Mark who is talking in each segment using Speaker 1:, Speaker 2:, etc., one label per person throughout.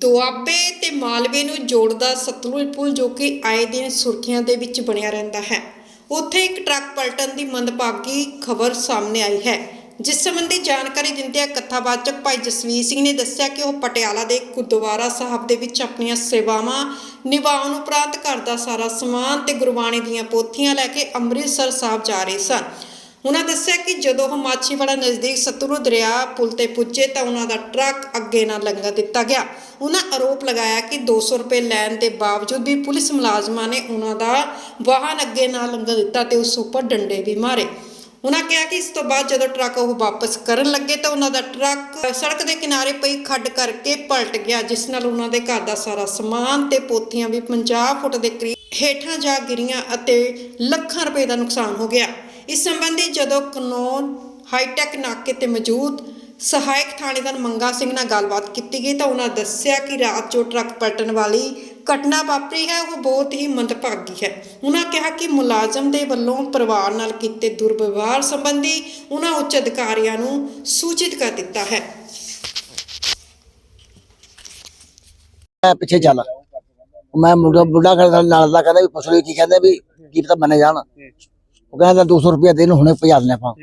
Speaker 1: ਦੁਆਬੇ ਤੇ ਮਾਲਵੇ ਨੂੰ ਜੋੜਦਾ ਸਤਲੁਜ ਪੁਲ ਜੋ ਕਿ ਆਏ ਦਿਨ ਸੁਰਖੀਆਂ ਦੇ ਵਿੱਚ ਬਣਿਆ ਰਹਿੰਦਾ ਹੈ। ਉੱਥੇ ਇੱਕ ਟਰੱਕ ਪਲਟਣ ਦੀ ਮੰਦਭਾਗੀ ਖਬਰ ਸਾਹਮਣੇ ਆਈ ਹੈ। ਜਿਸ ਸੰਬੰਧੀ ਜਾਣਕਾਰੀ ਦਿੰਦਿਆਂ ਕਥਾਵਾਚਕ ਭਾਈ ਜਸਵੀਰ ਸਿੰਘ ਨੇ ਦੱਸਿਆ ਕਿ ਉਹ ਪਟਿਆਲਾ ਦੇ ਗੁਰਦੁਆਰਾ ਸਾਹਿਬ ਦੇ ਵਿੱਚ ਆਪਣੀਆਂ ਸੇਵਾਵਾਂ ਨਿਭਾਉਣ ਉਪਰੰਤ ਘਰ ਦਾ ਸਾਰਾ ਸਮਾਨ ਤੇ ਗੁਰਬਾਣੀ ਦੀਆਂ ਪੋਥੀਆਂ ਲੈ ਕੇ ਅੰਮ੍ਰਿਤਸਰ ਸਾਹਿਬ ਜਾ ਰਹੇ ਸਨ। ਉਹਨਾਂ ਦੱਸਿਆ ਕਿ ਜਦੋਂ ਉਹ ਮਾਛੀਵਾੜਾ ਨਜ਼ਦੀਕ ਸਤਲੁਜ ਦਰਿਆ ਪੁਲ ਤੇ ਪੁੱਜੇ ਤਾਂ ਉਹਨਾਂ ਦਾ ਟਰੱਕ ਅੱਗੇ ਨਾ ਲੰਘਣ ਦਿੱਤਾ ਗਿਆ। ਉਹਨਾਂ ਆਰੋਪ ਲਗਾਇਆ ਕਿ 200 ਰੁਪਏ ਲੈਣ ਦੇ ਬਾਵਜੂਦ ਵੀ ਪੁਲਿਸ ਮੁਲਾਜ਼ਮਾਂ ਨੇ ਉਹਨਾਂ ਦਾ ਵਾਹਨ ਅੱਗੇ ਨਾ ਲੰਘਣ ਦਿੱਤਾ ਤੇ ਉਸ ਉੱਪਰ ਡੰਡੇ ਵੀ ਮਾਰੇ। ਉਹਨਾਂ ਕਿਹਾ ਕਿ ਇਸ ਤੋਂ ਬਾਅਦ ਜਦੋਂ ਟਰੱਕ ਉਹ ਵਾਪਸ ਕਰਨ ਲੱਗੇ ਤਾਂ ਉਹਨਾਂ ਦਾ ਟਰੱਕ ਸੜਕ ਦੇ ਕਿਨਾਰੇ ਪਈ ਖੱਡ ਕਰਕੇ ਪਲਟ ਗਿਆ, ਜਿਸ ਨਾਲ ਉਹਨਾਂ ਦੇ ਘਰ ਦਾ ਸਾਰਾ ਸਮਾਨ ਤੇ ਪੋਥੀਆਂ ਵੀ 50 ਫੁੱਟ ਦੇ ਕਰੀਬ ਹੇਠਾਂ ਜਾ ਗਿਰੀਆਂ ਅਤੇ ਲੱਖਾਂ ਰੁਪਏ ਦਾ ਨੁਕਸਾਨ ਹੋ ਗਿਆ। ਇਸ ਸੰਬੰਧੀ ਜਦੋਂ ਕਨੌਨ, ਹਾਈਟੈਕ ਨਾਕੇ ਤੇ ਮੌਜੂਦ ਸਹਾਇਕ ਥਾਣੇਦਾਰ ਮੰਗਾ ਸਿੰਘ ਨਾਲ ਗੱਲਬਾਤ ਕੀਤੀ ਗਈ ਤਾਂ ਉਹਨਾਂ ਦੱਸਿਆ ਕਿ ਰਾਤ ਜੋ ਟਰੱਕ ਪਲਟਣ ਵਾਲੀ ਘਟਨਾ ਵਾਪਰੀ ਹੈ, ਉਹ ਬਹੁਤ ਹੀ ਮੰਦਭਾਗੀ ਹੈ। ਉਹਨਾਂ ਕਿਹਾ ਕਿ ਮੁਲਾਜ਼ਮ ਦੇ ਵੱਲੋਂ ਪਰਿਵਾਰ ਨਾਲ ਕੀਤੇ ਦੁਰਵਿਵਹਾਰ ਸੰਬੰਧੀ ਉਹਨਾਂ ਉੱਚ ਅਧਿਕਾਰੀਆਂ ਨੂੰ ਸੂਚਿਤ ਕਰ ਦਿੱਤਾ ਹੈ।
Speaker 2: ਮੈਂ ਪਿੱਛੇ ਚੱਲ। ਮੈਂ ਮੁੰਡਾ ਬੁੱਢਾ ਖੜਾ ਨਾਲ ਦਾ ਕਹਿੰਦਾ ਵੀ ਪੁੱਛ ਲਈ ਕੀ ਕਹਿੰਦੇ ਵੀ ਕੀ ਪਤਾ ਮੰਨੇ ਜਾਣ। ਉਹ ਕਹਿੰਦਾ 200 ਰੁਪਏ ਦੇ ਨੂੰ ਹੁਣੇ ਭਜਾ ਦਿੰਦੇ ਆਪਾਂ।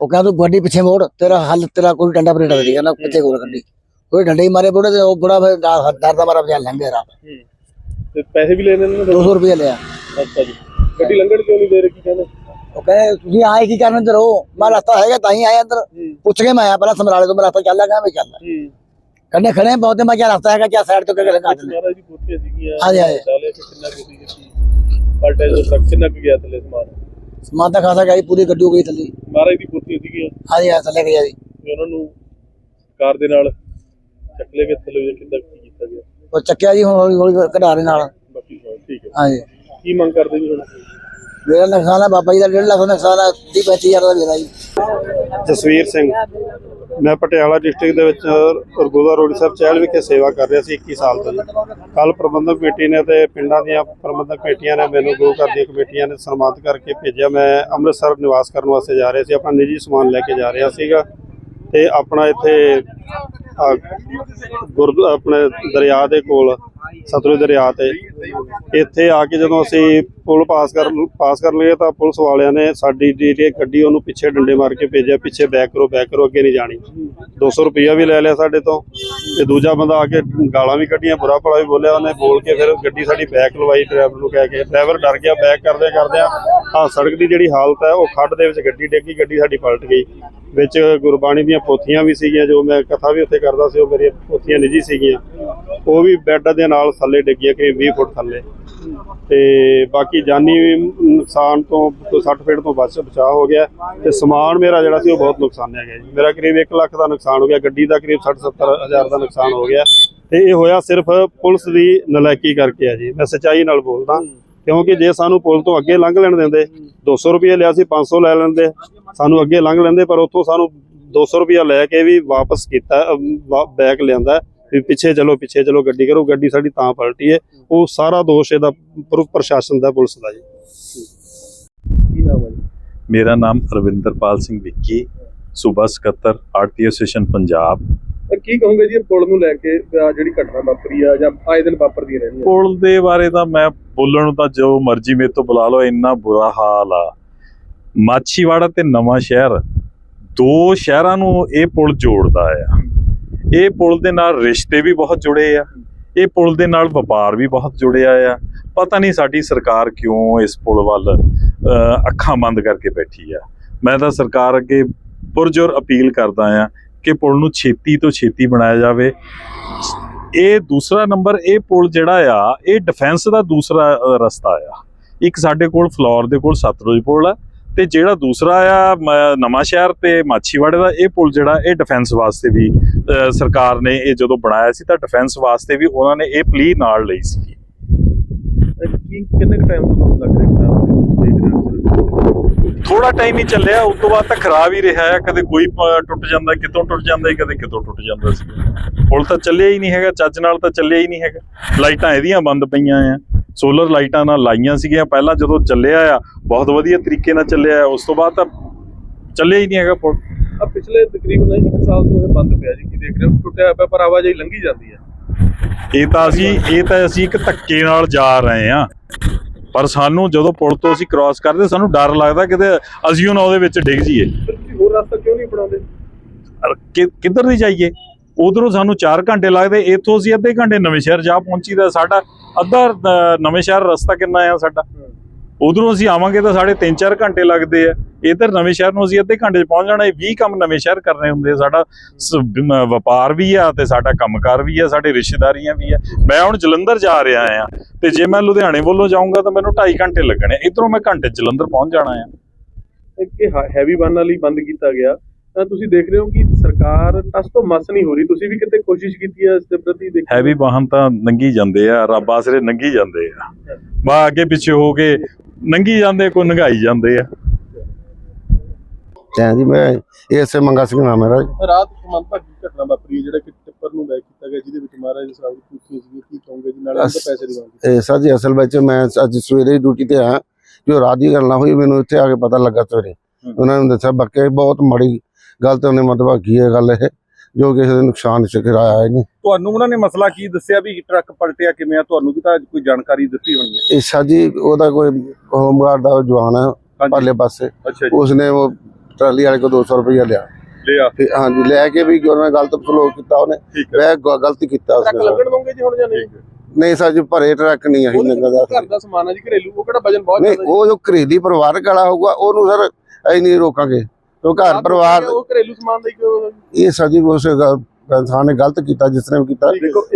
Speaker 2: ਉਹ ਕਹਿੰਦਾ ਤੂੰ ਗੱਡੀ ਪਿੱਛੇ ਮੋੜ ਤੇਰਾ ਹੱਲ ਤੇਰਾ ਕੋਈ ਡੰਡਾ ਪਰੇਟਾ ਦੇ ਕਹਿੰਦਾ ਪਿੱਛੇ ਕੋਲ ਗੱਡੀ। ਕੋਈ ਡੰਡੇ ਹੀ ਮਾਰੇ ਬੁੜੇ ਤੇ ਉਹ ਬੁੜਾ ਫਿਰ ਡਰ ਦਾ ਮਾਰਾ ਭਜਾ ਲੈਂਦੇ ਰਾਤ।
Speaker 3: ਤੇ ਪੈਸੇ ਵੀ ਲੈਣੇ ਨੇ
Speaker 2: 200 ਰੁਪਏ ਲਿਆ।
Speaker 3: ਅੱਛਾ ਜੀ। ਗੱਡੀ ਲੰਘਣ ਕਿਉਂ ਨਹੀਂ ਦੇ ਰਹੇ ਕਹਿੰਦੇ?
Speaker 2: ਉਹ ਕਹਿੰਦੇ ਤੁਸੀਂ ਆਏ ਕੀ ਕਰਨ ਅੰਦਰ ਹੋ ਮੈਂ ਰਸਤਾ ਹੈਗਾ ਤਾਂ ਹੀ ਆਇਆ ਅੰਦਰ। ਪੁੱਛ ਕੇ ਮੈਂ ਆਇਆ ਪਹਿਲਾਂ ਸਮਰਾਲੇ ਤੋਂ ਮੈਂ ਰਸਤਾ ਚੱਲ ਲੱਗਾ ਮੈਂ ਚੱਲ
Speaker 3: ਹੂੰ।
Speaker 2: ਕੰਨੇ ਖੜੇ ਬਹੁਤੇ ਮੈਂ ਕਿਹਾ ਰਸਤਾ ਹੈਗਾ ਕਿਆ ਸਾਈਡ ਤੋਂ ਕਿਹੜੇ ਲਗਾ ਦਿੰਦੇ।
Speaker 3: ਮਹਾਰਾਜ ਦੀ ਪੁੱਛੇ ਸੀਗੀਆਂ
Speaker 2: ਹਾਂਜੀ, ਹਾਂਜੀ।
Speaker 3: ਚਾਲੇ ਕਿ ਕਿੰਨਾ ਕੁ ਸੀ ਜੀ? ਪਲਟੇ ਜੋ ਟਰੱਕ ਕਿੰਨਾ ਕੁ ਗਿਆ ਥੱਲੇ ਸਮਾਨ?
Speaker 2: ਸਮਾਨ ਤਾਂ ਖਾਸਾ ਗਈ ਪੂਰੀ ਗੱਡੀ ਹੋ ਗਈ ਥੱਲੇ।
Speaker 3: ਮਹਾਰਾਜ ਦੀ ਪੁੱਛੇ ਸੀਗੀਆਂ
Speaker 2: ਹਾਂਜੀ ਹਾਂ ਥੱਲੇ ਗਿਆ ਜੀ।
Speaker 3: ਤੇ ਉਹਨਾਂ ਨੂੰ ਕਾਰ ਦੇ ਨਾਲ ਚੱਕ ਲੈ ਕੇ ਥੱਲੇ ਜਾਂ ਕਿੱਦਾਂ ਕੀ ਕੀਤਾ ਗਿਆ?
Speaker 2: ਉਹ ਚੱਕਿਆ ਜੀ ਹੁਣ ਹੌਲੀ ਹੌਲੀ ਕਢਾ ਰਹੇ ਨਾਲ।
Speaker 3: ਬਾਕੀ ਸਭ ਠੀਕ ਹੈ।
Speaker 2: ਹਾਂਜੀ।
Speaker 3: ਕੀ ਮੰਗ ਕਰਦੇ ਜੀ ਹੁਣ?
Speaker 2: ਮੇਰਾ ਨੁਕਸਾਨ ਹੈ ਬਾਬਾ ਜੀ ਦਾ 1.5 ਲੱਖ ਦਾ ਨੁਕਸਾਨ ਹੈ 30 35000 ਦਾ ਮੇਰਾ ਜੀ।
Speaker 4: ਜਸਵੀਰ ਸਿੰਘ। ਮੈਂ ਪਟਿਆਲਾ ਡਿਸਟ੍ਰਿਕਟ ਦੇ ਵਿੱਚ ਰਗੋਦਾ ਰੋਡ ਸਾਹਿਬ ਚਹਿਲ ਵਿਖੇ ਸੇਵਾ ਕਰ ਰਿਹਾ ਸੀ 21 ਸਾਲ ਤੋਂ। ਕੱਲ ਪ੍ਰਬੰਧਕ ਕਮੇਟੀ ਨੇ ਤੇ ਪਿੰਡਾਂ ਦੀਆਂ ਪ੍ਰਬੰਧਕ ਕਮੇਟੀਆਂ ਨੇ ਮੈਨੂੰ ਗੁਰੂ ਘਰ ਦੀਆਂ ਕਮੇਟੀਆਂ ਨੇ ਸਨਮਾਨਿਤ ਕਰਕੇ ਭੇਜਿਆ। ਮੈਂ ਅੰਮ੍ਰਿਤਸਰ ਨਿਵਾਸ ਕਰਨ ਵਾਸਤੇ ਜਾ ਰਿਹਾ ਸੀ। ਆਪਣਾ ਨਿੱਜੀ ਸਮਾਨ ਲੈ ਕੇ ਜਾ ਰਿਹਾ ਸੀਗਾ ਤੇ ਆਪਣਾ ਇੱਥੇ ਆ, ਆਪਣੇ ਦਰਿਆ ਦੇ ਕੋਲ ਸਤਲੁਜ ਦਰਿਆ ਤੇ। ਇੱਥੇ ਆ ਕੇ ਜਦੋਂ ਅਸੀਂ ਪੁਲ ਪਾਸ ਕਰ ਪਾਸ ਕਰ ਲਏ ਤਾਂ ਪੁਲਿਸ ਵਾਲਿਆਂ ਨੇ ਸਾਡੀ ਜਿਹੜੀ ਗੱਡੀ, ਉਹਨੂੰ ਪਿੱਛੇ ਡੰਡੇ ਮਾਰ ਕੇ ਭੇਜਿਆ, ਪਿੱਛੇ ਬੈਕ ਕਰੋ ਬੈਕ ਕਰੋ ਅੱਗੇ ਨਹੀਂ ਜਾਣੀ। 200 ਰੁਪਇਆ ਵੀ ਲੈ ਲਿਆ ਸਾਡੇ ਤੋਂ। ਤੇ ਦੂਜਾ ਬੰਦਾ ਆ ਕੇ ਗਾਲਾਂ ਵੀ ਕੱਢੀਆਂ, ਬੁਰਾ ਭਲਾ ਵੀ ਬੋਲਿਆ ਉਹਨੇ, ਬੋਲ ਕੇ ਫਿਰ ਗੱਡੀ ਸਾਡੀ ਬੈਕ ਲਵਾਈ ਡਰਾਈਵਰ ਨੂੰ ਕਹਿ ਕੇ। ਡਰਾਈਵਰ ਡਰ ਗਿਆ ਬੈਕ ਕਰਦੇ ਕਰਦੇ ਆ ਸੜਕ ਦੀ ਜਿਹੜੀ ਹਾਲਤ ਹੈ, ਉਹ ਖੱਡ ਦੇ ਵਿੱਚ ਗੱਡੀ ਡੇਗੀ ਗੱਡੀ ਸਾਡੀ ਪਲਟ ਗਈ। ਵਿੱਚ ਗੁਰਬਾਣੀ ਦੀਆਂ ਪੋਥੀਆਂ ਵੀ ਸੀਗੀਆਂ, ਜੋ ਮੈਂ ਕਥਾ ਵੀ ਉੱਥੇ ਕਰਦਾ ਸੀ, ਉਹ ਮੇਰੀਆਂ ਪੋਥੀਆਂ ਨਿੱਜੀ ਸੀਗੀਆਂ। ਉਹ ਵੀ ਬੈੱਡ ਦੇ ਨਾਲ ਥੱਲੇ ਡਿੱਗੀਆਂ, ਕਰੀਬ 20 ਫੁੱਟ ਥੱਲੇ। ਤੇ ਬਾਕੀ ਜਾਨੀ ਨੁਕਸਾਨ ਤੋਂ ਤੋਂ 60 ਫੀਟ ਤੋਂ ਬਚ, ਬਚਾਅ ਹੋ ਗਿਆ। ਤੇ ਸਮਾਨ ਮੇਰਾ ਜਿਹੜਾ ਸੀ, ਉਹ ਬਹੁਤ ਨੁਕਸਾਨਿਆ ਗਿਆ ਜੀ। ਮੇਰਾ ਕਰੀਬ 1 ਲੱਖ ਦਾ ਨੁਕਸਾਨ ਹੋ ਗਿਆ, ਗੱਡੀ ਦਾ ਕਰੀਬ 60 70 ਹਜ਼ਾਰ ਦਾ ਨੁਕਸਾਨ ਹੋ ਗਿਆ। ਤੇ ਇਹ ਹੋਇਆ ਸਿਰਫ ਪੁਲਿਸ ਦੀ ਨਲਾਇਕੀ ਕਰਕੇ ਆ ਜੀ। ਮੈਂ ਸੱਚਾਈ ਨਾਲ ਬੋਲਦਾ। ਕਿਉਂਕਿ ਜੇ ਸਾਨੂੰ ਪੁਲ ਤੋਂ ਅੱਗੇ ਲੰਘ ਲੈਣ ਦਿੰਦੇ 200 ਰੁਪਏ ਲਿਆ ਸੀ 500 ਲੈ ਲੈਂਦੇ ਸਾਨੂੰ ਅੱਗੇ ਲੰਘ ਲੈਂਦੇ ਪਰ ਉੱਥੋਂ ਸਾਨੂੰ 200 ਰੁਪਏ ਲੈ ਕੇ ਵੀ ਵਾਪਸ ਕੀਤਾ ਬੈਕ ਲਿਆਂਦਾ ਵੀ ਪਿੱਛੇ ਚਲੋ ਪਿੱਛੇ ਚਲੋ ਗੱਡੀ ਕਰੋ ਗੱਡੀ ਸਾਡੀ ਤਾਂ ਪਲਟੀ ਹੈ ਉਹ ਸਾਰਾ ਦੋਸ਼ ਇਹਦਾ ਪ੍ਰ- ਪ੍ਰਸ਼ਾਸਨ ਦਾ ਪੁਲਿਸ ਦਾ ਜੀ।
Speaker 3: ਕੀ ਨਾਮ ਹੈ ਜੀ?
Speaker 5: ਮੇਰਾ ਨਾਮ ਰਵਿੰਦਰਪਾਲ ਸਿੰਘ ਵਿੱਕੀ ਸੂਬਾ ਸਕੱਤਰ ਆਰਟੀ ਐਸੋਸੀਏਸ਼ਨ ਪੰਜਾਬ।
Speaker 3: ਕੀ ਕਹੋਗੇ ਜੀ ਇਹ ਪੁਲ ਨੂੰ ਲੈ ਕੇ ਜਿਹੜੀ ਘਟਨਾ ਵਾਪਰੀ ਆ ਜਾਂ ਆਏ ਦਿਨ ਵਾਪਰਦੀਆਂ ਰਹਿੰਦੀਆਂ?
Speaker 5: ਪੁਲ ਦੇ ਬਾਰੇ ਤਾਂ ਮੈਂ ਬੋਲਣ ਨੂੰ ਤਾਂ ਜੋ ਮਰਜ਼ੀ ਮੇਰੇ ਤੋਂ ਬੁਲਾ ਲਓ ਇੰਨਾ ਬੁਰਾ ਹਾਲ ਆ। ਮਾਛੀਵਾੜਾ ਤੇ ਨਵਾਂ ਸ਼ਹਿਰ ਦੋ ਸ਼ਹਿਰਾਂ ਨੂੰ ਇਹ ਪੁਲ ਜੋੜਦਾ ਆ। ਇਹ ਪੁਲ ਦੇ ਨਾਲ ਰਿਸ਼ਤੇ ਵੀ ਬਹੁਤ ਜੁੜੇ ਆ। ਇਹ ਪੁਲ ਦੇ ਨਾਲ ਵਪਾਰ ਵੀ ਬਹੁਤ ਜੁੜਿਆ ਆ। ਪਤਾ ਨਹੀਂ ਸਾਡੀ ਸਰਕਾਰ ਕਿਉਂ ਇਸ ਪੁਲ ਵੱਲ ਅਹ, ਅੱਖਾਂ ਬੰਦ ਕਰਕੇ ਬੈਠੀ ਆ। ਮੈਂ ਤਾਂ ਸਰਕਾਰ ਅੱਗੇ ਪੁਰਜੋਰ ਅਪੀਲ ਕਰਦਾ ਆ ਕਿ ਪੁਲ ਨੂੰ ਛੇਤੀ ਤੋਂ ਛੇਤੀ ਬਣਾਇਆ ਜਾਵੇ। ਇਹ ਦੂਸਰਾ ਨੰਬਰ, ਇਹ ਪੁਲ ਜਿਹੜਾ ਆ, ਇਹ ਡਿਫੈਂਸ ਦਾ ਦੂਸਰਾ ਰਸਤਾ ਆ। ਇੱਕ ਸਾਡੇ ਕੋਲ ਫਲੋਰ ਦੇ ਕੋਲ ਸਤਲੁਜ ਪੁਲ ਆ ਤੇ ਜਿਹੜਾ ਦੂਸਰਾ ਆ, ਮ- ਨਵਾਂ ਸ਼ਹਿਰ ਤੇ ਮਾਛੀਵਾੜੇ ਦਾ, ਇਹ ਪੁਲ ਜਿਹੜਾ, ਇਹ ਡਿਫੈਂਸ ਵਾਸਤੇ ਵੀ ਸਰਕਾਰ ਨੇ ਇਹ ਜਦੋਂ ਬਣਾਇਆ ਸੀ ਤਾਂ ਡਿਫੈਂਸ ਵਾਸਤੇ ਵੀ ਉਹਨਾਂ ਨੇ ਇਹ ਪਲੀ ਨਾਲ ਲਈ ਸੀ।
Speaker 3: ਕੀ ਕਿੰਨੇ ਟਾਈਮ ਤੋਂ ਤੁਹਾਨੂੰ ਲੱਗ ਰਿਹਾ ਖਰਾਬ ਦੇਖ ਰਹੇ ਹੋ
Speaker 5: ਥੋੜਾ ਟਾਈਮ ਹੀ ਚੱਲਿਆ ਉਸ ਤੋਂ ਬਾਅਦ ਤਾਂ ਖਰਾਬ ਹੀ ਰਿਹਾ ਹੈ। ਕਦੇ ਕੋਈ ਟੁੱਟ ਜਾਂਦਾ ਕਿਤੋਂ ਟੁੱਟ ਜਾਂਦਾ ਕਦੇ ਕਿਤੋਂ ਟੁੱਟ ਜਾਂਦਾ ਸੀ। ਪੁਲ ਤਾਂ ਚੱਲਿਆ ਹੀ ਨਹੀਂ ਹੈਗਾ ਚੱਜ ਨਾਲ ਤਾਂ ਚੱਲਿਆ ਹੀ ਨਹੀਂ ਹੈਗਾ। ਲਾਈਟਾਂ ਇਹਦੀਆਂ ਬੰਦ ਪਈਆਂ ਆ। ਸੋਲਰ ਲਾਈਟਾਂ ਨਾਲ ਲਾਈਆਂ ਸੀਗੀਆਂ। ਪਹਿਲਾਂ ਜਦੋਂ ਚੱਲਿਆ ਆ ਬਹੁਤ ਵਧੀਆ ਤਰੀਕੇ ਨਾਲ ਚੱਲਿਆ ਉਸ ਤੋਂ ਬਾਅਦ ਤਾਂ ਚੱਲਿਆ ਹੀ ਨਹੀਂ ਹੈਗਾ। ਪੁਲ
Speaker 3: ਆ ਪਿਛਲੇ ਤਕਰੀਬਨ 1 ਸਾਲ ਤੋਂ ਇਹ ਬੰਦ ਪਿਆ ਜੀ ਕੀ ਦੇਖ ਰਹੇ ਹੋ? ਟੁੱਟਿਆ ਪਿਆ ਪਰ ਆਵਾਜਾਈ ਲੰਘੀ ਜਾਂਦੀ ਹੈ
Speaker 5: ਇਹ ਤਾਂ ਅਸੀਂ ਇਹ ਤਾਂ ਅਸੀਂ ਇੱਕ ਧੱਕੇ ਨਾਲ ਜਾ ਰਹੇ ਆ ਪਰ ਸਾਨੂੰ ਜਦੋਂ ਪੁਲ ਤੋਂ ਅਸੀਂ ਕ੍ਰਾਸ ਕਰਦੇ ਸਾਨੂੰ ਡਰ ਲੱਗਦਾ ਕਿਤੇ ਅਸੀਂ ਉਹਨਾਂ ਉਹਦੇ ਵਿੱਚ ਡਿੱਗ ਜਾਈਏ।
Speaker 3: ਹੋਰ ਰਸਤਾ ਕਿਉਂ ਨਹੀਂ ਬਣਾਉਂਦੇ
Speaker 5: ਕਿੱਧਰ ਦੀ ਜਾਈਏ? ਉਧਰੋਂ ਸਾਨੂੰ 4 ਘੰਟੇ ਲੱਗਦੇ ਇੱਥੋਂ ਅਸੀਂ ਅੱਧੇ ਘੰਟੇ ਨਵੇਂ ਸ਼ਹਿਰ ਜਾ ਪਹੁੰਚੀਦਾ ਸਾਡਾ। ਅੱਧਾ ਨਵੇਂ ਸ਼ਹਿਰ ਰਸਤਾ ਕਿੰਨਾ ਆ ਸਾਡਾ? ਉਧਰੋਂ ਅਸੀਂ ਆਵਾਂਗੇ ਤਾਂ ਸਾਡੇ 3-4 ਘੰਟੇ ਲੱਗਦੇ ਆ। ਇਧਰ ਨਵੇਂ ਸ਼ਹਿਰ ਨੂੰ ਅਸੀਂ ਅੱਧੇ ਘੰਟੇ 'ਚ ਪਹੁੰਚ ਜਾਣਾ ਇਹ 20 ਕੰਮ ਨਵੇਂ ਸ਼ਹਿਰ ਕਰਨੇ ਹੁੰਦੇ ਸਾਡਾ ਵਪਾਰ ਵੀ ਆ ਤੇ ਸਾਡਾ ਕੰਮਕਾਰ ਵੀ ਆ ਸਾਡੇ ਰਿਸ਼ਤੇਦਾਰੀਆਂ ਵੀ ਆ। ਮੈਂ ਹੁਣ ਜਲੰਧਰ ਜਾ ਰਿਹਾ ਆ ਤੇ ਜੇ ਮੈਂ ਲੁਧਿਆਣੇ ਵੱਲੋਂ ਜਾਊਂਗਾ ਤਾਂ ਮੈਨੂੰ 2.5 ਘੰਟੇ ਲੱਗਣੇ। ਇਧਰੋਂ ਮੈਂ ਘੰਟੇ ਜਲੰਧਰ ਪਹੁੰਚ ਜਾਣਾ ਆ।
Speaker 3: ਇੱਕ ਇਹ ਹੈਵੀ ਵਾਹਨਾਂ ਲਈ ਬੰਦ ਕੀਤਾ ਗਿਆ। ਤਾਂ ਤੁਸੀਂ ਦੇਖ ਰਹੇ ਹੋ ਕਿ ਸਰਕਾਰ ਟਸ ਤੋਂ ਮਸ ਨਹੀਂ ਹੋ ਰਹੀ। ਤੁਸੀਂ ਵੀ ਕਿਤੇ ਕੋਸ਼ਿਸ਼ ਕੀਤੀ ਹੈ ਇਸ ਦੇ ਪ੍ਰਤੀ ਦੇਖੋ
Speaker 5: ਹੈਵੀ ਵਾਹਨ ਤਾਂ ਨੰਗੀ ਜਾਂਦੇ ਆ ਰੱਬ ਆਸਰੇ ਨੰਗੀ ਜਾਂਦੇ ਆ। ਬਾ ਅੱਗੇ ਪਿੱਛੇ ਹੋ ਕੇ ਨੰਗੀ ਜਾਂਦੇ ਕੋਈ ਨੰਗਾਈ ਜਾਂਦੇ ਆ।
Speaker 6: ਤੇ ਜੀ ਮੈਂ ਇਸੇ ਮੰਗਾ ਸਿੰਘ ਨਾਮ ਹੈ ਮੇਰਾ
Speaker 3: ਰਾਤ ਮੰਦਭਾਗੀ ਘਟਨਾ ਵਾਪਰੀ ਜਿਹੜਾ ਕਿ ਟਿੱਪਰ ਨੂੰ ਬੈਕ ਕੀਤਾ ਗਿਆ ਜਿਹਦੇ ਵਿੱਚ ਮਹਾਰਾਜ ਦੇ ਸਰਾਬ ਦੀ ਸੀ ਕੀ ਕਹੋਗੇ ਜੀ ਨਾਲੇ ਉਹਦੇ ਪੈਸੇ ਦੀ ਮੰਗ
Speaker 6: ਇਹ ਸਰ ਜੀ ਅਸਲ ਵਿੱਚ ਮੈਂ ਅੱਜ ਸਵੇਰੇ ਹੀ ਡਿਊਟੀ ਤੇ ਆਇਆ ਜੋ ਰਾਤ ਦੀ ਗੱਲ ਨਾ ਹੋਈ ਮੈਨੂੰ ਇੱਥੇ ਆ ਕੇ ਪਤਾ ਲੱਗਾ ਸਵੇਰੇ। ਉਹਨਾਂ ਨੇ ਦੱਸਿਆ ਬੱਕੇ ਬਹੁਤ ਮਾੜੀ ਗੱਲ ਤੇ ਉਹਨੇ ਮਤਭਾਗੀ ਹੈ ਗੱਲ ਇਹ। ਜੋ ਕਿਸੇ ਦੇ ਨੁਕਸਾਨ ਚ ਕਰਾਇਆ ਇਹਨੇ
Speaker 7: ਤੁਹਾਨੂੰ ਉਹਨਾਂ ਨੇ ਮਸਲਾ ਕੀ ਦੱਸਿਆ ਵੀ ਟਰੱਕ ਪਲਟਿਆ ਕਿਵੇਂ ਆ? ਤੁਹਾਨੂੰ ਵੀ ਤਾਂ ਕੋਈ ਜਾਣਕਾਰੀ ਦਿੱਤੀ ਹੋਣੀ ਹੈ।
Speaker 6: ਜੀ ਉਹਦਾ ਕੋਈ ਹੋਮਗਾਰਡ ਦਾ ਜਵਾਨ ਹੈ ਪਰਲੇ ਪਾਸੇ। ਉਸਨੇ ਉਹ ਟਰਾਲੀ ਵਾਲੇ ਕੋਲ 200 ਰੁਪਇਆ ਲਿਆ।
Speaker 7: ਲਿਆ
Speaker 6: ਤੇ ਹਾਂਜੀ ਲੈ ਕੇ ਵੀ ਉਹਨਾਂ ਨੇ ਗਲਤ ਸਲੂਕ ਕੀਤਾ ਉਹਨੇ। ਵੈ ਗਲਤੀ ਕੀਤਾ
Speaker 3: ਟਰੱਕ
Speaker 6: ਉਸਨੇ
Speaker 3: ਲੱਗਣ ਦੋਗੇ ਜੀ ਹੁਣ ਜਾਂ ਨਹੀਂ?
Speaker 6: ਨਹੀਂ ਸਰ ਜੀ ਭਰੇ ਟਰੱਕ ਨਹੀਂ ਆਹੀ
Speaker 3: ਉਹਦੇ
Speaker 6: ਲੰਗਾ
Speaker 3: ਘਰ ਦਾ ਸਮਾਨ ਹੈ ਜੀ ਘਰੇਲੂ ਉਹ ਕਿਹੜਾ ਵਜਨ ਬਹੁਤ
Speaker 6: ਨਹੀਂ
Speaker 3: ਜ਼ਿਆਦਾ
Speaker 6: ਉਹ ਜੋ ਘਰੇਲੀ ਪਰਿਵਾਰਕ ਵਾਲਾ ਹੋਊਗਾ ਉਹਨੂੰ ਸਰ ਅਸੀਂ ਨਹੀਂ ਰੋਕਾਂਗੇ। ਕਿਉਂ ਘਰ ਪਰਿਵਾਰ
Speaker 3: ਉਹ ਘਰੇਲੂ ਸਮਾਨ ਦਾ ਕਿਉਂ
Speaker 6: ਇਹ ਸਜੀ ਉਸ ਇਨਸਾਨ ਨੇ ਗਲਤ ਕੀਤਾ ਜਿਸ ਨੇ ਵੀ ਕੀਤਾ।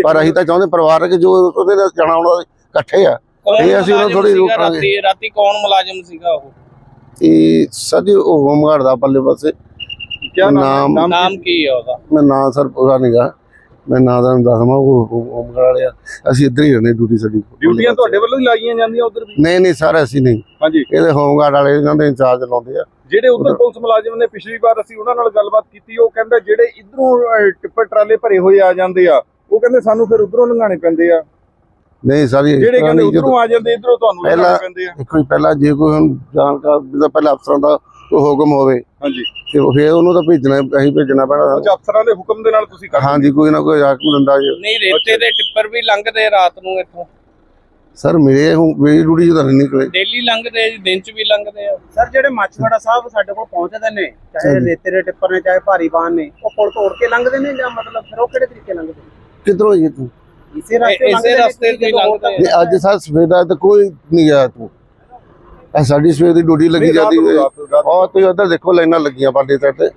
Speaker 6: ਪਰ ਅਸੀਂ ਤਾਂ ਚਾਹੁੰਦੇ ਪਰਿਵਾਰਕ ਜੋ ਉਹਦੇ ਨਾਲ ਜਾਣਾ ਆਉਣਾ ਇਕੱਠੇ ਆ। ਇਹ ਅਸੀਂ ਉਹਨੂੰ ਥੋੜੀ ਰੋਕਾਂਗੇ।
Speaker 8: ਰਾਤੀ? ਰਾਤੀ ਕੌਣ ਮੁਲਾਜ਼ਮ ਸੀਗਾ ਉਹ?
Speaker 6: ਇਹ ਸਜੀ ਉਹ ਹੋਮਗਾਰਡ ਦਾ ਪੱਲੇ ਪਾਸੇ। ਨਾਮ-
Speaker 7: ਨਾਮ
Speaker 8: ਨਾਮ ਕੀ? ਹੈ ਉਹਦਾ?
Speaker 6: ਮੈਂ ਨਾਂ ਸਰ ਪੂਰਾ ਨਹੀਂਗਾ ਮੈਂ ਨਾਂ ਦਾ ਦੱਸਵਾਂ ਉਹ ਹੋਮਗਾਰਡ ਵਾਲਿਆ ਅਸੀਂ ਇੱਧਰ ਹੀ ਰਹਿੰਦੇ ਡਿਊਟੀ ਸਾਡੀ।
Speaker 7: ਡਿਊਟੀਆਂ ਤੁਹਾਡੇ ਵੱਲੋਂ ਹੀ ਲਾਈਆਂ ਜਾਂਦੀਆਂ ਉਧਰ ਵੀ?
Speaker 6: ਨਹੀਂ ਨਹੀਂ ਸਰ ਅਸੀਂ ਨਹੀਂ।
Speaker 7: ਹਾਂਜੀ।
Speaker 6: ਇਹਦੇ ਹੋਮਗਾਰਡ ਵਾਲੇ ਇਹਨਾਂ ਦੇ ਇੰਚਾਰਜ ਲਾਉਂਦੇ ਆ।
Speaker 7: ਜਿਹੜੇ ਉਧਰ ਪੁਲਿਸ ਮੁਲਾਜ਼ਮ ਨੇ ਪਿਛਲੀ ਵਾਰ ਅਸੀਂ ਉਹਨਾਂ ਨਾਲ ਗੱਲਬਾਤ ਕੀਤੀ ਉਹ ਕਹਿੰਦਾ ਜਿਹੜੇ ਇਧਰੋਂ ਟਿੱਪਰ ਟਰਾਲੇ ਭਰੇ ਹੋਏ ਆ ਜਾਂਦੇ ਆ ਉਹ ਕਹਿੰਦੇ ਸਾਨੂੰ ਫਿਰ ਉਧਰੋਂ ਲੰਘਾਣੇ ਪੈਂਦੇ ਆ।
Speaker 6: ਨਹੀਂ ਸਰ ਇਹ
Speaker 7: ਜਿਹੜੇ ਕਹਿੰਦੇ ਉਧਰੋਂ ਆ ਜਾਂਦੇ ਇਧਰੋਂ ਤੁਹਾਨੂੰ ਲੰਘਾਣੇ ਪੈਂਦੇ ਆ।
Speaker 6: ਦੇਖੋ ਜੀ, ਪਹਿਲਾਂ ਜੇ ਕੋਈ ਹੁਣ ਜਾਣਕਾਰ ਜਿਹਦਾ ਪਹਿਲਾਂ ਅਫਸਰਾਂ ਦਾ ਕੋਈ ਹੁਕਮ ਹੋਵੇ
Speaker 7: ਹਾਂਜੀ।
Speaker 6: ਤੇ ਫਿਰ ਉਹਨੂੰ ਤਾਂ ਭੇਜਣਾ ਅਸੀਂ ਭੇਜਣਾ ਪੈਣਾ।
Speaker 7: ਅੱਛਾ ਅਫਸਰਾਂ ਦੇ ਹੁਕਮ ਦੇ ਨਾਲ ਤੁਸੀਂ ਕਰਦੇ
Speaker 6: ਹਾਂਜੀ ਕੋਈ ਨਾ ਕੋਈ ਹਾਕਮ ਦਿੰਦਾ ਜੀ।
Speaker 8: ਨਹੀਂ ਰੇਤੇ ਦੇ ਟਿੱਪਰ ਵੀ ਲੰਘਦੇ ਰਾਤ ਨੂੰ ਇੱਥੋਂ।
Speaker 6: ਸਰ ਮੇਰੇ ਮੇਰੀ ਡਿਊਟੀ ਜਦੋਂ ਨਹੀਂ ਨਿਕਲੇ
Speaker 8: ਡੇਲੀ ਲੰਘਦੇ ਆ ਜੀ ਦਿਨ ਚ ਵੀ ਲੰਘਦੇ ਆ
Speaker 9: ਸਰ ਜਿਹੜੇ ਮਾਛੀਵਾੜਾ ਸਾਹਿਬ ਸਾਡੇ ਕੋਲ ਪਹੁੰਚਦੇ ਨੇ ਚਾਹੇ
Speaker 6: ਹਾਂਜੀ।
Speaker 9: ਰੇਤੇ ਦੇ ਟਿੱਪਰ ਨੇ ਚਾਹੇ ਭਾਰੀ ਵਾਹਨ ਨੇ ਉਹ ਪੁਲ ਤੋੜ ਕੇ ਲੰਘਦੇ ਨੇ ਜਾਂ ਮਤਲਬ ਫਿਰ ਉਹ ਕਿਹੜੇ ਤਰੀਕੇ ਲੰਘਦੇ ਨੇ
Speaker 6: ਕਿਧਰੋਂ ਜੀ ਤੂੰ
Speaker 9: ਇਸੇ ਰਸਤੇ
Speaker 8: ਇਸੇ
Speaker 9: ਲੰਘਦੇ ਨੇ
Speaker 8: ਰਸਤੇ ਤੇ
Speaker 9: ਜਦੋਂ
Speaker 8: ਲੰਘਦੇ ਆ।
Speaker 6: ਨਹੀਂ ਅੱਜ ਸਰ ਸਵੇਰ ਦਾ ਤਾਂ ਕੋਈ ਨਹੀਂ ਗਿਆ ਤੂੰ ਇਹ ਸਾਡੀ ਸਵੇਰ ਦੀ ਡਿਊਟੀ ਲੱਗੀ ਜਾਂਦੀ
Speaker 7: ਨੂੰ,
Speaker 6: ਹੈ
Speaker 7: ਨੂੰ, ਨੂੰ।
Speaker 6: ਔਰ ਤੁਸੀਂ ਉੱਧਰ ਦੇਖੋ ਲਾਈਨਾਂ ਲੱਗੀਆਂ ਪਾਲੇ ਸਾਈਡ ਤੇ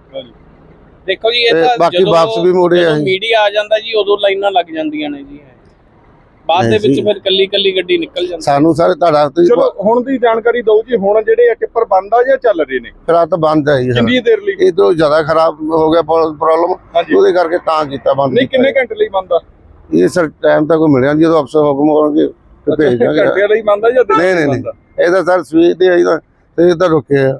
Speaker 8: ਦੇਖੋ ਜੀ ਇਹ
Speaker 6: ਤੇ
Speaker 8: ਤਾਂ
Speaker 6: ਬਾਕੀ ਵਾਪਸ ਵੀ ਮੁੜੇ ਆ ਜੀ।
Speaker 8: ਮੀਡੀਆ ਆ ਜਾਂਦਾ ਜੀ ਉਦੋਂ ਲਾਈਨਾਂ ਲੱਗ ਜਾਂਦੀਆਂ ਨੇ ਜੀ ਬਾਅਦ ਦੇ ਵਿੱਚ। ਫਿਰ ਕੱਲੀ ਕੱਲੀ ਗੱਡੀ ਨਿਕਲ ਜਾਂਦੀ।
Speaker 6: ਸਾਨੂੰ ਸਾਰੇ ਤੁਹਾਡਾ ਤੁਸੀਂ
Speaker 7: ਚਲੋ ਹੁਣ ਦੀ ਜਾਣਕਾਰੀ ਦਿਓ ਜੀ ਹੁਣ ਜਿਹੜੇ ਆ ਟਿੱਪਰ ਬੰਦ ਆ ਜਾਂ ਚੱਲ ਰਹੇ ਨੇ?
Speaker 6: ਫਿਰ ਆ ਤਾਂ ਬੰਦ ਹੈ ਜੀ ਸਰ।
Speaker 7: ਕਿੰਨੀ ਦੇਰ ਲਈ?
Speaker 6: ਇਹ ਤੋਂ ਜ਼ਿਆਦਾ ਖਰਾਬ ਹੋ ਗਿਆ ਪ੍ਰੋਬਲਮ ਉਹਦੇ ਕਰਕੇ ਤਾਂ ਕੀਤਾ ਬੰਦ
Speaker 7: ਨਹੀਂ ਕਿੰਨੇ ਘੰਟੇ ਲਈ ਬੰਦ ਆ?
Speaker 6: ਇਹ ਸਰ ਟਾਈਮ ਤਾਂ ਕੋਈ ਮਿਲਿਆ ਨਹੀਂ ਜਦੋਂ ਅਫਸਰ ਹੁਕਮ ਕਰਨਗੇ ਤੇ ਭੇਜ ਦਾਂਗੇ
Speaker 7: ਘੰਟੇ ਲਈ ਬੰਦ ਆ ਜਾਂ
Speaker 6: ਨਹੀਂ, ਨਹੀਂ, ਇਹਦਾ ਸਰ ਸਵੇਰ ਦੇ ਆਈ ਤਾਂ ਤੇ ਇਹ ਤਾਂ ਰੁਕਿਆ